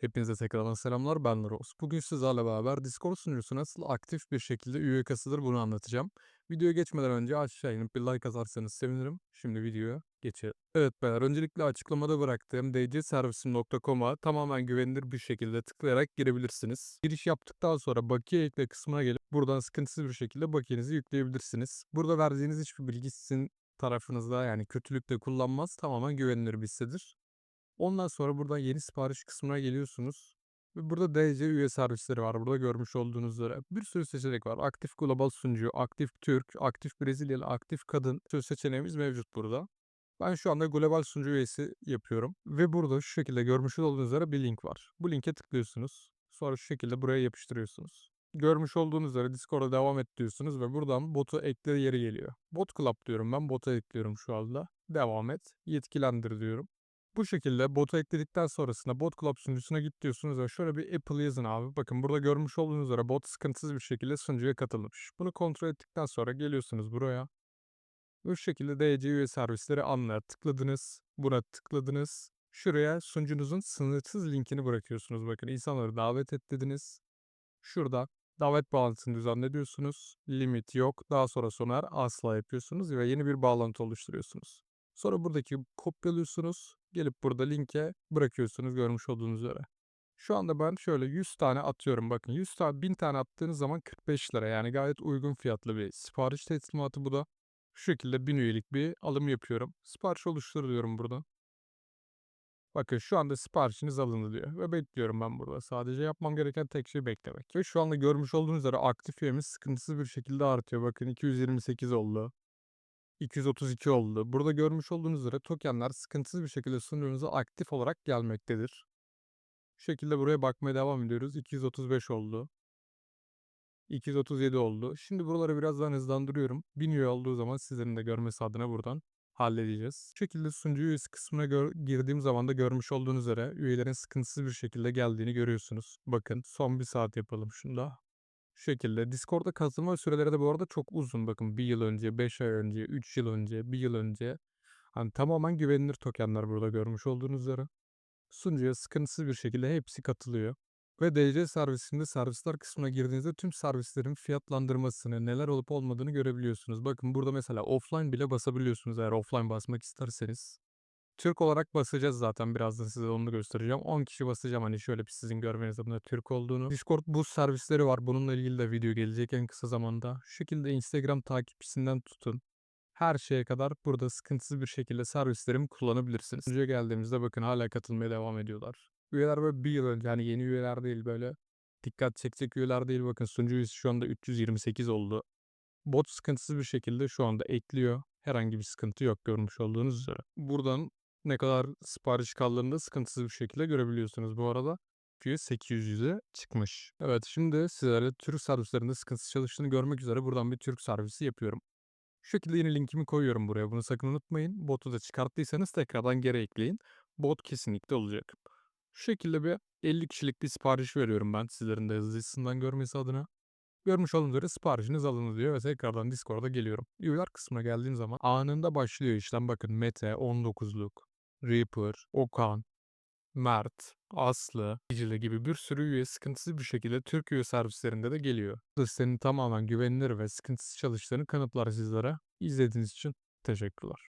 Hepinize tekrardan selamlar ben Ross. Bugün sizlerle beraber Discord sunucusu nasıl aktif bir şekilde üye kasılır bunu anlatacağım. Videoya geçmeden önce aşağı inip bir like atarsanız sevinirim. Şimdi videoya geçelim. Evet beyler öncelikle açıklamada bıraktığım dcservisim.com'a tamamen güvenilir bir şekilde tıklayarak girebilirsiniz. Giriş yaptıktan sonra bakiye ekle kısmına gelip buradan sıkıntısız bir şekilde bakiyenizi yükleyebilirsiniz. Burada verdiğiniz hiçbir bilgi sizin tarafınızda yani kötülükle kullanmaz tamamen güvenilir bir sitedir. Ondan sonra buradan yeni sipariş kısmına geliyorsunuz. Ve burada DC üye servisleri var. Burada görmüş olduğunuz üzere bir sürü seçenek var. Aktif global sunucu, aktif Türk, aktif Brezilyalı, aktif kadın sürü seçeneğimiz mevcut burada. Ben şu anda global sunucu üyesi yapıyorum. Ve burada şu şekilde görmüş olduğunuz üzere bir link var. Bu linke tıklıyorsunuz. Sonra şu şekilde buraya yapıştırıyorsunuz. Görmüş olduğunuz üzere Discord'a devam et diyorsunuz ve buradan botu ekle yeri geliyor. Bot Club diyorum ben. Bota ekliyorum şu anda. Devam et. Yetkilendir diyorum. Bu şekilde botu ekledikten sonrasında bot club sunucusuna git diyorsunuz ve şöyle bir Apple yazın abi. Bakın burada görmüş olduğunuz üzere bot sıkıntısız bir şekilde sunucuya katılmış. Bunu kontrol ettikten sonra geliyorsunuz buraya. Bu şekilde DC üye servisleri anla tıkladınız. Buna tıkladınız. Şuraya sunucunuzun sınırsız linkini bırakıyorsunuz. Bakın insanları davet et dediniz. Şurada davet bağlantısını düzenle diyorsunuz. Limit yok. Daha sonra soner asla yapıyorsunuz ve yeni bir bağlantı oluşturuyorsunuz. Sonra buradaki kopyalıyorsunuz. Gelip burada linke bırakıyorsunuz görmüş olduğunuz üzere. Şu anda ben şöyle 100 tane atıyorum. Bakın 100 tane 1000 tane attığınız zaman 45 lira. Yani gayet uygun fiyatlı bir sipariş teslimatı bu da. Şu şekilde 1000 üyelik bir alım yapıyorum. Sipariş oluştur diyorum burada. Bakın şu anda siparişiniz alındı diyor ve bekliyorum ben burada. Sadece yapmam gereken tek şey beklemek. Ve şu anda görmüş olduğunuz üzere aktif üyemiz sıkıntısız bir şekilde artıyor. Bakın 228 oldu. 232 oldu. Burada görmüş olduğunuz üzere tokenler sıkıntısız bir şekilde sunucunuza aktif olarak gelmektedir. Şu şekilde buraya bakmaya devam ediyoruz. 235 oldu. 237 oldu. Şimdi buraları birazdan hızlandırıyorum. 1000 üye olduğu zaman sizlerin de görmesi adına buradan halledeceğiz. Bu şekilde sunucu üyesi kısmına girdiğim zaman da görmüş olduğunuz üzere üyelerin sıkıntısız bir şekilde geldiğini görüyorsunuz. Bakın son bir saat yapalım şunda. Şu şekilde. Discord'a katılma süreleri de bu arada çok uzun. Bakın 1 yıl önce, 5 ay önce, 3 yıl önce, 1 yıl önce. Hani tamamen güvenilir tokenler burada görmüş olduğunuz üzere. Sunucuya sıkıntısız bir şekilde hepsi katılıyor. Ve DC servisinde servisler kısmına girdiğinizde tüm servislerin fiyatlandırmasını, neler olup olmadığını görebiliyorsunuz. Bakın burada mesela offline bile basabiliyorsunuz eğer offline basmak isterseniz. Türk olarak basacağız zaten. Birazdan size onu göstereceğim. 10 kişi basacağım hani şöyle bir sizin görmeniz adına Türk olduğunu. Discord boost servisleri var. Bununla ilgili de video gelecek en kısa zamanda. Şu şekilde Instagram takipçisinden tutun. Her şeye kadar burada sıkıntısız bir şekilde servislerimi kullanabilirsiniz. Önce geldiğimizde bakın hala katılmaya devam ediyorlar. Üyeler böyle bir yıl önce yani yeni üyeler değil böyle dikkat çekecek üyeler değil. Bakın sunucu üyesi şu anda 328 oldu. Bot sıkıntısız bir şekilde şu anda ekliyor. Herhangi bir sıkıntı yok görmüş olduğunuz üzere. Buradan ne kadar sipariş kaldığını da sıkıntısız bir şekilde görebiliyorsunuz bu arada. Çünkü 800'e çıkmış. Evet şimdi sizlere Türk servislerinde sıkıntısız çalıştığını görmek üzere buradan bir Türk servisi yapıyorum. Şu şekilde yine linkimi koyuyorum buraya. Bunu sakın unutmayın. Botu da çıkarttıysanız tekrardan geri ekleyin. Bot kesinlikle olacak. Şu şekilde bir 50 kişilik bir sipariş veriyorum ben sizlerin de hızlısından görmesi adına. Görmüş olduğunuz üzere siparişiniz alındı diyor ve tekrardan Discord'a geliyorum. Üyeler kısmına geldiğim zaman anında başlıyor işlem. Bakın Mete 19'luk, Reaper, Okan, Mert, Aslı, Dicile gibi bir sürü üye sıkıntısız bir şekilde Türk üye servislerinde de geliyor. Listenin tamamen güvenilir ve sıkıntısız çalıştığını kanıtlar sizlere. İzlediğiniz için teşekkürler.